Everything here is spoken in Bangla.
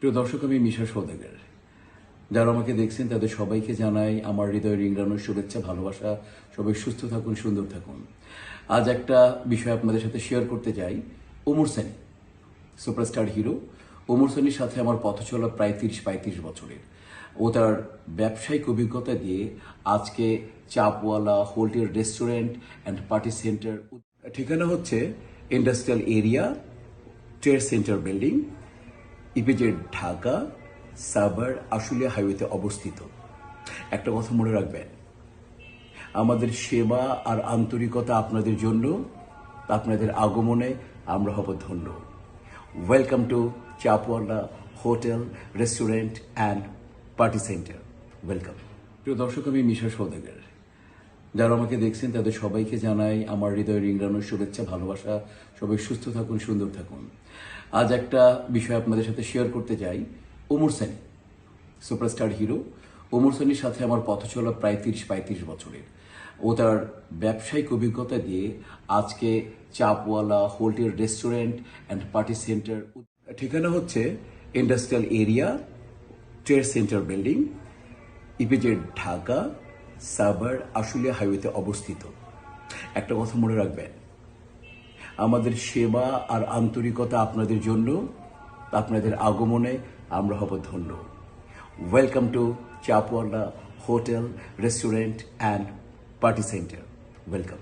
প্রিয় দর্শক, আমি মিশা সৌদাগর যারা আমাকে দেখছেন, তাদের সবাইকে জানাই আমার হৃদয়ের ইংরানোর শুভেচ্ছা, ভালোবাসা। সবাই সুস্থ থাকুন, সুন্দর থাকুন। আজ একটা বিষয় আপনাদের সাথে শেয়ার করতে চাই। ওমর সানি সুপারস্টার হিরো ওমর সানির সাথে আমার পথ চলা প্রায় তিরিশ পঁয়ত্রিশ বছরের। ও তার ব্যবসায়িক অভিজ্ঞতা দিয়ে আজকে Chapwala, hotel restaurant and party centre ঠিকানা হচ্ছে industrial area trade centre building EPZ Dhaka Savar Ashulia হাইওয়েতে অবস্থিত। একটা কথা মনে রাখবেন, আমাদের সেবা আর আন্তরিকতা আপনাদের জন্য, আপনাদের আগমনে আমরা হব ধন্য। Welcome to Chapwala hotel restaurant and party centre welcome প্রিয় দর্শক, আমি মিশা সৌদাগর। যারা আমাকে দেখছেন, তাদের সবাইকে জানাই আমার হৃদয়ের ইংরানোর শুভেচ্ছা, ভালোবাসা। সবাই সুস্থ থাকুন, সুন্দর থাকুন। আজ একটা বিষয় আপনাদের সাথে শেয়ার করতে চাই। ওমর সানি সুপারস্টার হিরো ওমর সানির সাথে আমার পথ চলা প্রায় তিরিশ পঁয়ত্রিশ বছরের। ও তার ব্যবসায়িক অভিজ্ঞতা দিয়ে আজকে Chapwala, hotel restaurant and party centre ঠিকানা হচ্ছে industrial area trade centre building EPZ Dhaka Savar Ashulia হাইওয়েতে অবস্থিত। একটা কথা মনে রাখবেন, আমাদের সেবা আর আন্তরিকতা আপনাদের জন্য, আপনাদের আগমনে আমরা হব ধন্য। Welcome to Chapwala hotel restaurant and party centre welcome